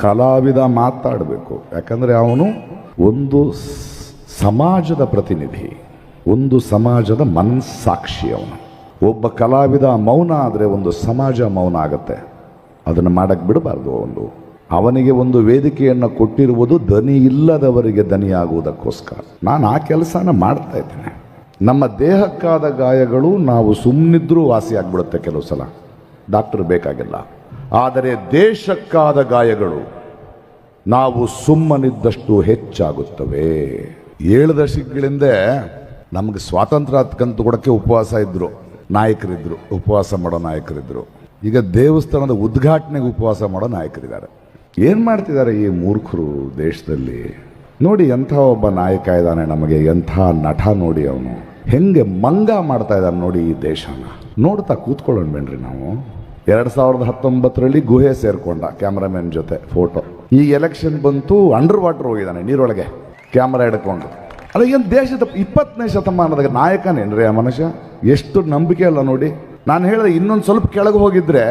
ಕಲಾವಿದ ಮಾತಾಡಬೇಕು. ಯಾಕಂದರೆ ಅವನು ಒಂದು ಸಮಾಜದ ಪ್ರತಿನಿಧಿ, ಒಂದು ಸಮಾಜದ ಮನಸ್ಸಾಕ್ಷಿ ಅವನು. ಒಬ್ಬ ಕಲಾವಿದ ಮೌನ ಆದರೆ ಒಂದು ಸಮಾಜ ಮೌನ ಆಗತ್ತೆ. ಅದನ್ನು ಮಾಡಕ್ಕೆ ಬಿಡಬಾರ್ದು ಅವನು. ಅವನಿಗೆ ಒಂದು ವೇದಿಕೆಯನ್ನು ಕೊಟ್ಟಿರುವುದು ದನಿ ಇಲ್ಲದವರಿಗೆ ದನಿಯಾಗುವುದಕ್ಕೋಸ್ಕರ ನಾನು ಆ ಕೆಲಸನ ಮಾಡ್ತಾ ಇದ್ದೇನೆ. ನಮ್ಮ ದೇಹಕ್ಕಾದ ಗಾಯಗಳು ನಾವು ಸುಮ್ಮನಿದ್ರೂ ವಾಸಿಯಾಗ್ಬಿಡುತ್ತೆ ಕೆಲವು ಸಲ. ಡಾಕ್ಟರ್ ಬೇಕಾಗಿಲ್ಲ. ಆದರೆ ದೇಶಕ್ಕಾದ ಗಾಯಗಳು ನಾವು ಸುಮ್ಮನಿದ್ದಷ್ಟು ಹೆಚ್ಚಾಗುತ್ತವೆ. ಏಳು ದಶಕಗಳಿಂದ ನಮಗೆ ಸ್ವಾತಂತ್ರ್ಯ ಹತ್ಕಂತ ಕೊಡೋಕ್ಕೆ ಉಪವಾಸ ಇದ್ದರು ನಾಯಕರಿದ್ದರು ಉಪವಾಸ ಮಾಡೋ ನಾಯಕರಿದ್ದರು ಈಗ ದೇವಸ್ಥಾನದ ಉದ್ಘಾಟನೆಗೆ ಉಪವಾಸ ಮಾಡೋ ನಾಯಕರಿದ್ದಾರೆ. ಏನು ಮಾಡ್ತಿದ್ದಾರೆ ಈ ಮೂರ್ಖರು ದೇಶದಲ್ಲಿ? ನೋಡಿ, ಎಂಥ ಒಬ್ಬ ನಾಯಕ ಇದ್ದಾನೆ ನಮಗೆ, ಎಂಥ ನಟ ನೋಡಿ ಅವನು. ಹೆಂಗೆ ಮಂಗ ಮಾಡ್ತಾ ಇದ್ದಾನೆ ನೋಡಿ ಈ ದೇಶನ. ನೋಡ್ತಾ ಕೂತ್ಕೊಳ್ಳೋಣ ಬೇಡ್ರಿ ನಾವು. ಎರಡ್ ಸಾವಿರದ ಹತ್ತೊಂಬತ್ತರಲ್ಲಿ ಗುಹೆ ಸೇರ್ಕೊಂಡ ಕ್ಯಾಮ್ರಾಮನ್ ಜೊತೆ ಫೋಟೋ. ಈ ಎಲೆಕ್ಷನ್ ಬಂತು ಅಂಡರ್ ವಾಟರ್ ಹೋಗಿದ್ದಾನೆ, ನೀರೊಳಗೆ. ಕ್ಯಾಮ್ರಾ ಹಿಡ್ಕೊಂಡು. ಅಲ್ಲ, ಏನು ದೇಶದ ಇಪ್ಪತ್ತನೇ ಶತಮಾನದ ನಾಯಕನೇನ್ರಿ ಆ ಮನುಷ್ಯ? ಎಷ್ಟು ನಂಬಿಕೆ ಅಲ್ಲ ನೋಡಿ. ನಾನು ಹೇಳಿದೆ, ಇನ್ನೊಂದು ಸ್ವಲ್ಪ ಕೆಳಗೆ ಹೋಗಿದ್ರೆ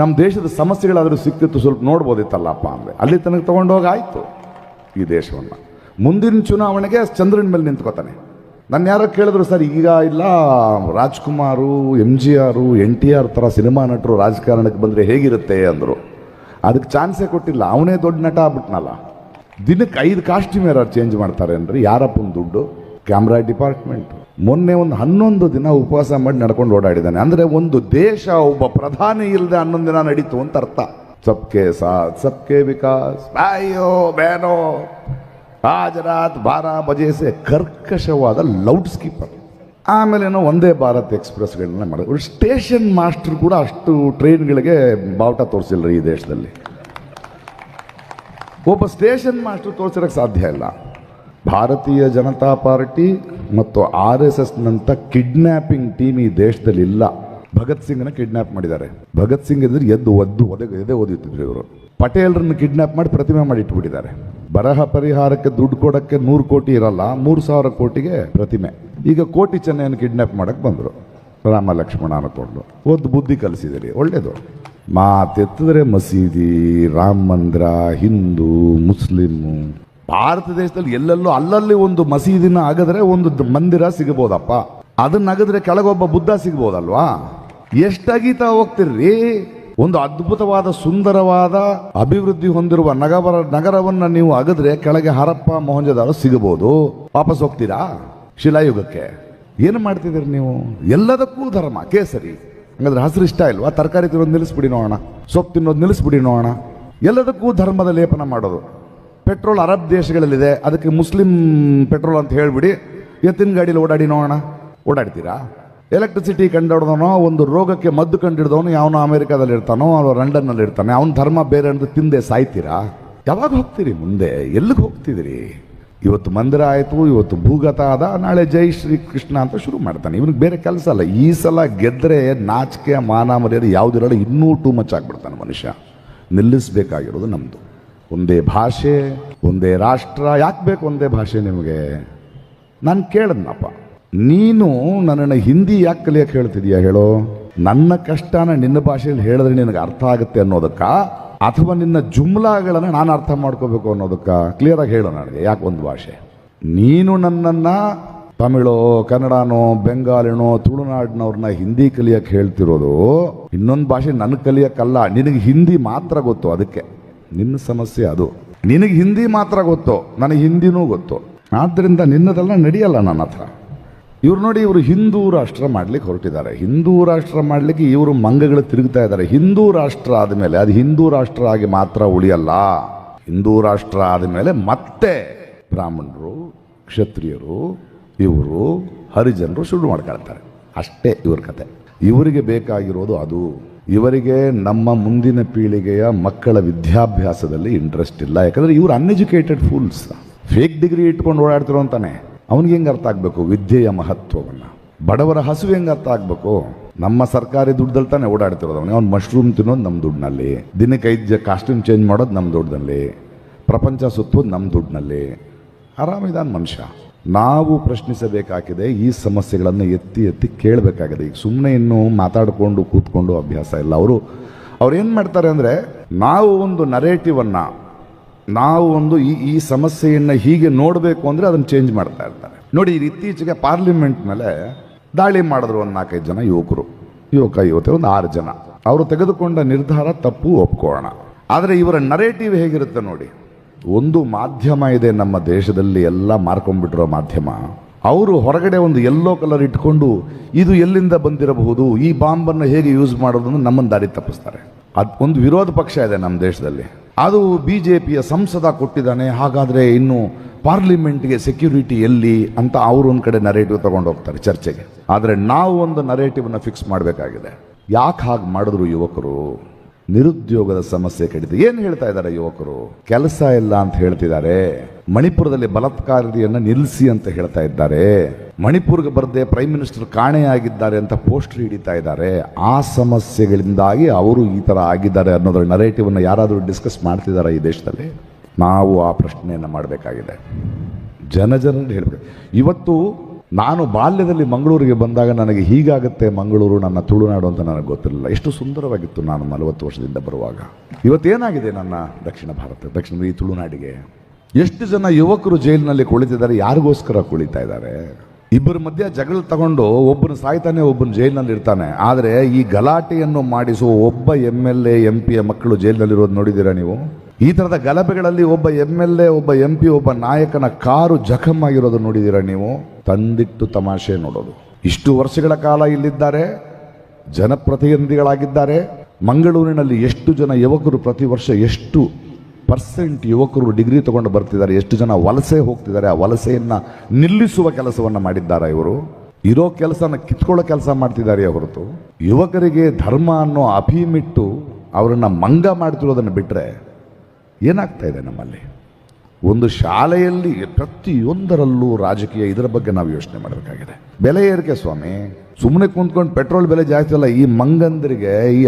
ನಮ್ಮ ದೇಶದ ಸಮಸ್ಯೆಗಳಾದರೂ ಸಿಕ್ಕಿತ್ತು ಸ್ವಲ್ಪ ನೋಡ್ಬೋದಿತ್ತಲ್ಲಪ್ಪ ಅಂದರೆ. ಅಲ್ಲಿ ತನಕ ತೊಗೊಂಡೋಗಿ ಆಯಿತು ಈ ದೇಶವನ್ನು. ಮುಂದಿನ ಚುನಾವಣೆಗೆ ಚಂದ್ರನ ಮೇಲೆ ನಿಂತ್ಕೋತಾನೆ. ನನ್ನ ಯಾರೋ ಕೇಳಿದ್ರು, ಸರ್, ಈಗ ಇಲ್ಲ, Rajkumar M G R N T R ಥರ ಸಿನಿಮಾ ನಟರು ರಾಜಕಾರಣಕ್ಕೆ ಬಂದರೆ ಹೇಗಿರುತ್ತೆ? ಅಂದರು. ಅದಕ್ಕೆ ಚಾನ್ಸೇ ಕೊಟ್ಟಿಲ್ಲ. ಅವನೇ ದೊಡ್ಡ ನಟ ಆಗ್ಬಿಟ್ನಲ್ಲ. ದಿನಕ್ಕೆ ಐದು ಕಾಸ್ಟ್ಯೂಮ್ ಯಾರು ಚೇಂಜ್ ಮಾಡ್ತಾರೆ ಅಂದ್ರೆ ಯಾರಪ್ಪನ ದುಡ್ಡು? Camera department. ಮೊನ್ನೆ ಒಂದು ಹನ್ನೊಂದು ದಿನ ಉಪವಾಸ ಮಾಡಿ ನಡ್ಕೊಂಡು ಓಡಾಡಿದ್ದಾನೆ. ಅಂದರೆ ಒಂದು ದೇಶ, ಒಬ್ಬ ಪ್ರಧಾನಿ ಇಲ್ಲದೆ ಹನ್ನೊಂದು ದಿನ ನಡೀತು ಅಂತ ಅರ್ಥ. ಸಬ್ಕೆ ಸಾಥ್, ಸಬ್ಕೆ ವಿಕಾಸ್, ಬಾಯೋ ಬೇನೋ ಆಜ್ ರಾತ್ ಬಾರ ಬಜೆ ಸೆ ಕರ್ಕಶವಾದ ಲೌಡ್ ಸ್ಕೀಪರ್ ಆಮೇಲೆ ಏನೋ ಒಂದೇ ಭಾರತ್ ಎಕ್ಸ್ಪ್ರೆಸ್ಗಳನ್ನ ಮಾಡಿದ್ರು ಸ್ಟೇಷನ್ ಮಾಸ್ಟರ್ ಕೂಡ ಅಷ್ಟು ಟ್ರೈನ್ಗಳಿಗೆ ಬಾವುಟ ತೋರಿಸಿಲ್ಲ ಈ ದೇಶದಲ್ಲಿ. ಒಬ್ಬ ಸ್ಟೇಷನ್ ಮಾಸ್ಟರ್ ತೋರಿಸಿರಕ್ಕೆ ಸಾಧ್ಯ ಇಲ್ಲ. ಭಾರತೀಯ ಜನತಾ ಪಾರ್ಟಿ ಮತ್ತು ಆರ್ ಎಸ್ ಎಸ್ನಂಥ ಕಿಡ್ನ್ಯಾಪಿಂಗ್ ಟೀಮ್ ಈ ದೇಶದಲ್ಲಿ ಇಲ್ಲ. ಭಗತ್ ಸಿಂಗ್ನ ಕಿಡ್ನ್ಯಾಪ್ ಮಾಡಿದ್ದಾರೆ. ಭಗತ್ ಸಿಂಗ್ ಇದ್ರೆ ಎದ್ದು ಒದ್ದು ಒದೆ ಎದೆ ಓದಿತ್ತಿದ್ರು ಇವರು. ಪಟೇಲ್ರನ್ನು ಕಿಡ್ನ್ಯಾಪ್ ಮಾಡಿ ಪ್ರತಿಮೆ ಮಾಡಿ ಇಟ್ಬಿಟ್ಟಿದ್ದಾರೆ ಬರಹ ಪರಿಹಾರಕ್ಕೆ ದುಡ್ಡು ಕೊಡಕ್ಕೆ ನೂರು ಕೋಟಿ ಇರಲ್ಲ, ಮೂರು ಸಾವಿರ ಕೋಟಿಗೆ ಪ್ರತಿಮೆ. ಈಗ ಕೋಟಿ ಚೆನ್ನೆಯನ್ನು ಕಿಡ್ನಾಪ್ ಮಾಡಕ್ಕೆ ಬಂದರು. ರಾಮ ಲಕ್ಷ್ಮಣ ಅನ್ಕೊಂಡು ಒಂದು ಬುದ್ಧಿ ಕಲಿಸಿದಿರಿ, ಒಳ್ಳೇದು. ಮಾತೆತ್ತಿದ್ರೆ ಮಸೀದಿ, ರಾಮ ಮಂದಿರ, ಹಿಂದೂ ಮುಸ್ಲಿಮು ಭಾರತ ದೇಶದಲ್ಲಿ ಎಲ್ಲೆಲ್ಲೋ ಅಲ್ಲಲ್ಲಿ ಒಂದು ಮಸೀದಿನ ಅಗದ್ರೆ ಒಂದು ಮಂದಿರ ಸಿಗಬಹುದಪ್ಪ ಅದನ್ನ ಅಗದ್ರೆ ಕೆಳಗೊಬ್ಬ ಬುದ್ಧ ಸಿಗ್ಬೋದಲ್ವಾ? ಎಷ್ಟಾಗೀತಾ ಹೋಗ್ತಿರ್ರಿ? ಒಂದು ಅದ್ಭುತವಾದ, ಸುಂದರವಾದ ಅಭಿವೃದ್ಧಿ ಹೊಂದಿರುವ ನಗರ, ನಗರವನ್ನ ನೀವು ಅಗದ್ರೆ ಕೆಳಗೆ ಹರಪ್ಪ ಮೊಹಂಜದಾರೋ ಸಿಗಬಹುದು. ವಾಪಸ್ ಹೋಗ್ತೀರಾ? ಶಿಲಾಯುಗಕ್ಕೆ. ಏನು ಮಾಡ್ತಿದ್ದೀರಿ ನೀವು? ಎಲ್ಲದಕ್ಕೂ ಧರ್ಮ, ಕೇಸರಿ. ಹಂಗಂದ್ರೆ ಹಸಿರು ಇಷ್ಟ ಇಲ್ವಾ? ತರಕಾರಿ ತಿನ್ನೋದು ನಿಲ್ಲಿಸ್ಬಿಡಿ ನೋಡೋಣ. ಸೊಪ್ಪು ತಿನ್ನೋದು ನಿಲ್ಲಿಸ್ಬಿಡಿ ನೋಡೋಣ. ಎಲ್ಲದಕ್ಕೂ ಧರ್ಮದ ಲೇಪನ ಮಾಡೋದು. ಪೆಟ್ರೋಲ್ ಅರಬ್ ದೇಶಗಳಲ್ಲಿದೆ. ಅದಕ್ಕೆ ಮುಸ್ಲಿಂ ಪೆಟ್ರೋಲ್ ಅಂತ ಹೇಳಿಬಿಡಿ. ಎತ್ತಿನ ಗಾಡಿಯಲ್ಲಿ ಓಡಾಡಿ ನೋಡೋಣ. ಓಡಾಡ್ತೀರಾ? ಎಲೆಕ್ಟ್ರಿಸಿಟಿ ಕಂಡುಹಿಡ್ದವನೋ ಒಂದು ರೋಗಕ್ಕೆ ಮದ್ದು ಕಂಡಿಡ್ದವನು, ಯಾವನೋ ಅಮೆರಿಕಾದಲ್ಲಿ ಇರ್ತಾನೋ ಅವನು ಲಂಡನ್ನಲ್ಲಿ ಇರ್ತಾನೆ, ಅವನ ಧರ್ಮ ಬೇರೆ ಅಂದ್ರೆ ತಿಂದೆ ಸಾಯ್ತೀರಾ? ಯಾವಾಗ ಹೋಗ್ತೀರಿ ಮುಂದೆ? ಎಲ್ಲಿಗೆ ಹೋಗ್ತಿದ್ದೀರಿ? ಇವತ್ತು ಮಂದಿರ ಆಯಿತು, ಇವತ್ತು ಭೂಗತ ಆದ, ನಾಳೆ ಜೈ ಶ್ರೀ ಕೃಷ್ಣ ಅಂತ ಶುರು ಮಾಡ್ತಾನೆ. ಇವನಿಗೆ ಬೇರೆ ಕೆಲಸ ಅಲ್ಲ. ಈ ಸಲ ಗೆದ್ರೆ ನಾಚಿಕೆ, ಮಾನ, ಮರ್ಯಾದೆ ಯಾವುದಿರಲ್ಲ ಇನ್ನೂ ಟೂ ಮಚ್ ಆಗ್ಬಿಡ್ತಾನೆ ಮನುಷ್ಯ. ನಿಲ್ಲಿಸಬೇಕಾಗಿರೋದು ನಮ್ಮದು ಒಂದೇ ಭಾಷೆ, ಒಂದೇ ರಾಷ್ಟ್ರ, ಯಾಕೆ ಬೇಕು ಒಂದೇ ಭಾಷೆ ನಿಮಗೆ? ನಾನು ಕೇಳದ್ನಪ್ಪ. ನೀನು ನನ್ನನ್ನು ಹಿಂದಿ ಯಾಕೆ ಕಲಿಯಕ್ಕೆ ಹೇಳ್ತಿದೀಯ ಹೇಳೋ? ನನ್ನ ಕಷ್ಟನ ನಿನ್ನ ಭಾಷೆಯಲ್ಲಿ ಹೇಳಿದ್ರೆ ನಿನಗೆ ಅರ್ಥ ಆಗುತ್ತೆ ಅನ್ನೋದಕ್ಕ? ಅಥವಾ ನಿನ್ನ ಜುಮ್ಲಾಗಳನ್ನು ನಾನು ಅರ್ಥ ಮಾಡ್ಕೋಬೇಕು ಅನ್ನೋದಕ್ಕ? ಕ್ಲಿಯರಾಗಿ ಹೇಳು ನನಗೆ ಯಾಕೆ ಒಂದು ಭಾಷೆ? ನೀನು ನನ್ನನ್ನು ತಮಿಳೋ, ಕನ್ನಡನೋ, ಬೆಂಗಾಲಿನೋ, ತುಳುನಾಡಿನವ್ರನ್ನ ಹಿಂದಿ ಕಲಿಯಕ್ಕೆ ಹೇಳ್ತಿರೋದು, ಇನ್ನೊಂದು ಭಾಷೆ ನನಗೆ ಕಲಿಯಕ್ಕಲ್ಲ, ನಿನಗೆ ಹಿಂದಿ ಮಾತ್ರ ಗೊತ್ತು ಅದಕ್ಕೆ. ನಿನ್ನ ಸಮಸ್ಯೆ ಅದು. ನಿನಗೆ ಹಿಂದಿ ಮಾತ್ರ ಗೊತ್ತು, ನನಗೆ ಹಿಂದಿನೂ ಗೊತ್ತು. ಆದ್ದರಿಂದ ನಿನ್ನದೆಲ್ಲ ನಡೆಯಲ್ಲ ನನ್ನ ಹತ್ರ. ಇವ್ರು ನೋಡಿ ಇವರು ಹಿಂದೂ ರಾಷ್ಟ್ರ ಮಾಡ್ಲಿಕ್ಕೆ ಹೊರಟಿದ್ದಾರೆ. ಹಿಂದೂ ರಾಷ್ಟ್ರ ಮಾಡ್ಲಿಕ್ಕೆ ಇವರು ಮಂಗಗಳು ತಿರುಗ್ತಾ ಇದ್ದಾರೆ. ಹಿಂದೂ ರಾಷ್ಟ್ರ ಆದಮೇಲೆ, ಅದು ಹಿಂದೂ ರಾಷ್ಟ್ರ ಆಗಿ ಮಾತ್ರ ಉಳಿಯಲ್ಲ. ಹಿಂದೂ ರಾಷ್ಟ್ರ ಆದಮೇಲೆ ಮತ್ತೆ ಬ್ರಾಹ್ಮಣರು, ಕ್ಷತ್ರಿಯರು, ಇವರು ಹರಿಜನರು ಶುರು ಮಾಡ್ಕೊಳ್ತಾರೆ. ಅಷ್ಟೇ ಇವ್ರ ಕತೆ. ಇವರಿಗೆ ಬೇಕಾಗಿರೋದು ಅದು. ಇವರಿಗೆ ನಮ್ಮ ಮುಂದಿನ ಪೀಳಿಗೆಯ ಮಕ್ಕಳ ವಿದ್ಯಾಭ್ಯಾಸದಲ್ಲಿ ಇಂಟ್ರೆಸ್ಟ್ ಇಲ್ಲ. ಯಾಕಂದ್ರೆ ಇವರು ಅನ್ಎಜುಕೇಟೆಡ್ ಫೂಲ್ಸ್ ಫೇಕ್ ಡಿಗ್ರಿ ಇಟ್ಕೊಂಡು ಓಡಾಡ್ತಿರೋ ಅಂತಾನೆ. ಅವನಿಗೆ ಹೆಂಗೆ ಅರ್ಥ ಆಗಬೇಕು? ವಿದ್ಯೆಯ ಮಹತ್ವವನ್ನು. ಬಡವರ ಹಸಿವು ಹೆಂಗೆ ಅರ್ಥ ಆಗಬೇಕು? ನಮ್ಮ ಸರ್ಕಾರಿ ದುಡ್ಡಲ್ಲಿ ತಾನೇ ಓಡಾಡ್ತಿರೋದು ಅವನಿಗೆ ಅವ್ನು ಮಶ್ರೂಮ್ ತಿನ್ನೋದು ನಮ್ಮ ದುಡ್ಡಿನಲ್ಲಿ. ದಿನಕ್ಕೆ ಐದು ಕಾಸ್ಟ್ಯೂಮ್ ಚೇಂಜ್ ಮಾಡೋದು ನಮ್ಮ ದುಡ್ಡಿನಲ್ಲಿ. ಪ್ರಪಂಚ ಸುತ್ತೋದು ನಮ್ಮ ದುಡ್ಡಿನಲ್ಲಿ. ಆರಾಮಿದಾನ ಮನುಷ್ಯ. ನಾವು ಪ್ರಶ್ನಿಸಬೇಕಾಗಿದೆ, ಈ ಸಮಸ್ಯೆಗಳನ್ನು ಎತ್ತಿ ಎತ್ತಿ ಕೇಳಬೇಕಾಗಿದೆ. ಈಗ ಸುಮ್ಮನೆ ಇನ್ನು ಮಾತಾಡಿಕೊಂಡು, ಕೂತ್ಕೊಂಡು ಅಭ್ಯಾಸ ಇಲ್ಲ. ಅವರು, ಅವ್ರು ಏನು ಮಾಡ್ತಾರೆ ಅಂದರೆ, ನಾವು ಒಂದು ನರೇಟಿವನ್ನು ನಾವು ಒಂದು ಈ ಈ ಸಮಸ್ಯೆಯನ್ನು ಹೀಗೆ ನೋಡಬೇಕು ಅಂದರೆ ಅದನ್ನು ಚೇಂಜ್ ಮಾಡ್ತಾ ಇರ್ತಾರೆ. ನೋಡಿ ಇತ್ತೀಚೆಗೆ ಪಾರ್ಲಿಮೆಂಟ್ ಮೇಲೆ ದಾಳಿ ಮಾಡಿದ್ರು ಒಂದು ನಾಲ್ಕೈದು ಜನ ಯುವಕರು. ಯುವಕ, ಯುವತಿ, ಒಂದು ಆರು ಜನ. ಅವರು ತೆಗೆದುಕೊಂಡ ನಿರ್ಧಾರ ತಪ್ಪು, ಒಪ್ಕೋಣ. ಆದರೆ ಇವರ ನರೇಟಿವ್ ಹೇಗಿರುತ್ತೆ ನೋಡಿ? ಒಂದು ಮಾಧ್ಯಮ ಇದೆ ನಮ್ಮ ದೇಶದಲ್ಲಿ, ಎಲ್ಲ ಮಾರ್ಕೊಂಡ್ಬಿಟ್ಟಿರೋ ಮಾಧ್ಯಮ. ಅವರು ಹೊರಗಡೆ ಒಂದು ಎಲ್ಲೋ ಕಲರ್ ಇಟ್ಕೊಂಡು ಇದು ಎಲ್ಲಿಂದ ಬಂದಿರಬಹುದು, ಈ ಬಾಂಬನ್ನು ಹೇಗೆ ಯೂಸ್ ಮಾಡೋದನ್ನು ನಮ್ಮನ್ನು ದಾರಿ ತಪ್ಪಿಸ್ತಾರೆ. ಅದು ಒಂದು ವಿರೋಧ ಪಕ್ಷ ಇದೆ ನಮ್ಮ ದೇಶದಲ್ಲಿ. ಅದು ಬಿ ಜೆ ಪಿಯ ಸಂಸದ ಕೊಟ್ಟಿದ್ದಾನೆ. ಹಾಗಾದರೆ ಇನ್ನು ಪಾರ್ಲಿಮೆಂಟ್ಗೆ ಸೆಕ್ಯೂರಿಟಿ ಎಲ್ಲಿ ಅಂತ ಅವರು ಒಂದು ಕಡೆ ನರೇಟಿವ್ ತಗೊಂಡು ಹೋಗ್ತಾರೆ ಚರ್ಚೆಗೆ. ಆದರೆ ನಾವು ಒಂದು ನರೇಟಿವ್ನ ಫಿಕ್ಸ್ ಮಾಡಬೇಕಾಗಿದೆ. ಯಾಕೆ ಹಾಗೆ ಮಾಡಿದ್ರು ಯುವಕರು? ನಿರುದ್ಯೋಗದ ಸಮಸ್ಯೆ ಕಡಿತ ಏನು ಹೇಳ್ತಾ ಇದ್ದಾರೆ ಯುವಕರು? ಕೆಲಸ ಇಲ್ಲ ಅಂತ ಹೇಳ್ತಿದ್ದಾರೆ. ಮಣಿಪುರದಲ್ಲಿ ಬಲಾತ್ಕಾರಿಯನ್ನ ನಿಲ್ಲಿಸಿ ಅಂತ ಹೇಳ್ತಾ ಇದ್ದಾರೆ. ಮಣಿಪುರ್ಗೆ ಬರದೆ ಪ್ರೈಮ್ ಮಿನಿಸ್ಟರ್ ಕಾಣೆಯಾಗಿದ್ದಾರೆ ಅಂತ ಪೋಸ್ಟರ್ ಹಿಡಿತಾ ಇದ್ದಾರೆ. ಆ ಸಮಸ್ಯೆಗಳಿಂದಾಗಿ ಅವರು ಈ ಥರ ಆಗಿದ್ದಾರೆ ಅನ್ನೋದ್ರ ನರೇಟಿವನ್ನು ಯಾರಾದರೂ ಡಿಸ್ಕಸ್ ಮಾಡ್ತಿದ್ದಾರೆ ಈ ದೇಶದಲ್ಲಿ? ನಾವು ಆ ಪ್ರಶ್ನೆಯನ್ನು ಮಾಡಬೇಕಾಗಿದೆ. ಜನ ಜನರಲ್ಲಿ ಹೇಳ್ಬೇಕು. ಇವತ್ತು ನಾನು ಬಾಲ್ಯದಲ್ಲಿ ಮಂಗಳೂರಿಗೆ ಬಂದಾಗ ನನಗೆ ಹೀಗಾಗುತ್ತೆ ಮಂಗಳೂರು ನನ್ನ ತುಳುನಾಡು ಅಂತ ನನಗೆ ಗೊತ್ತಿರಲಿಲ್ಲ. ಎಷ್ಟು ಸುಂದರವಾಗಿತ್ತು ನಾನು ನಲವತ್ತು ವರ್ಷದಿಂದ ಬರುವಾಗ. ಇವತ್ತೇನಾಗಿದೆ ನನ್ನ ದಕ್ಷಿಣ ಭಾರತ, ದಕ್ಷಿಣ ಈ ತುಳುನಾಡಿಗೆ? ಎಷ್ಟು ಜನ ಯುವಕರು ಜೈಲಿನಲ್ಲಿ ಕುಳಿತಿದ್ದಾರೆ, ಯಾರಿಗೋಸ್ಕರ ಕುಳಿತಾ ಇದ್ದಾರೆ? ಇಬ್ಬರ ಮಧ್ಯೆ ಜಗಳ ತಗೊಂಡು ಒಬ್ಬನು ಸಾಯ್ತಾನೆ, ಒಬ್ಬನು ಜೈಲಿನಲ್ಲಿ ಇರ್ತಾನೆ. ಆದರೆ ಈ ಗಲಾಟೆಯನ್ನು ಮಾಡಿಸುವ ಒಬ್ಬ ಎಂ ಎಲ್ ಎ, ಎಂ ಪಿಯ ಮಕ್ಕಳು ಜೈಲಿನಲ್ಲಿರೋದು ನೋಡಿದ್ದೀರಾ ನೀವು? ಈ ಥರದ ಗಲಭೆಗಳಲ್ಲಿ ಒಬ್ಬ ಎಂ ಎಲ್ ಎ, ಒಬ್ಬ ಎಂ ಪಿ, ಒಬ್ಬ ನಾಯಕನ ಕಾರು ಜಖಮ್ ಆಗಿರೋದು ನೋಡಿದ್ದೀರಾ ನೀವು? ತಂದಿಟ್ಟು ತಮಾಷೆ ನೋಡೋದು. ಇಷ್ಟು ವರ್ಷಗಳ ಕಾಲ ಇಲ್ಲಿದ್ದಾರೆ, ಜನಪ್ರತಿನಿಧಿಗಳಾಗಿದ್ದಾರೆ. ಮಂಗಳೂರಿನಲ್ಲಿ ಎಷ್ಟು ಜನ ಯುವಕರು ಪ್ರತಿ ವರ್ಷ ಎಷ್ಟು ಪರ್ಸೆಂಟ್ ಯುವಕರು ಡಿಗ್ರಿ ತಗೊಂಡು ಬರ್ತಿದ್ದಾರೆ. ಎಷ್ಟು ಜನ ವಲಸೆ ಹೋಗ್ತಿದ್ದಾರೆ. ಆ ವಲಸೆಯನ್ನು ನಿಲ್ಲಿಸುವ ಕೆಲಸವನ್ನು ಮಾಡಿದ್ದಾರೆ ಇವರು. ಇರೋ ಕೆಲಸನ ಕಿತ್ಕೊಳ್ಳೋ ಕೆಲಸ ಮಾಡ್ತಿದ್ದಾರೆ ಹೊರತು. ಯುವಕರಿಗೆ ಧರ್ಮ ಅನ್ನೋ ಅಭಿಮಿಟ್ಟು ಅವರನ್ನು ಮಂಗ ಮಾಡ್ತಿರೋದನ್ನು ಬಿಟ್ಟರೆ ಏನಾಗ್ತಾ ಇದೆ ನಮ್ಮಲ್ಲಿ? ಒಂದು ಶಾಲೆಯಲ್ಲಿ ಪ್ರತಿಯೊಂದರಲ್ಲೂ ರಾಜಕೀಯ ಇದರ ಬಗ್ಗೆ ನಾವು ಯೋಚನೆ ಮಾಡಬೇಕಾಗಿದೆ. ಬೆಲೆ ಏರಿಕೆ ಸ್ವಾಮಿ. ಸುಮ್ಮನೆ ಕುಂತ್ಕೊಂಡು ಪೆಟ್ರೋಲ್ ಬೆಲೆ ಜಾಸ್ತಿ ಅಲ್ಲ, ಈ ಮಂಗಂದರಿಗೆ ಈ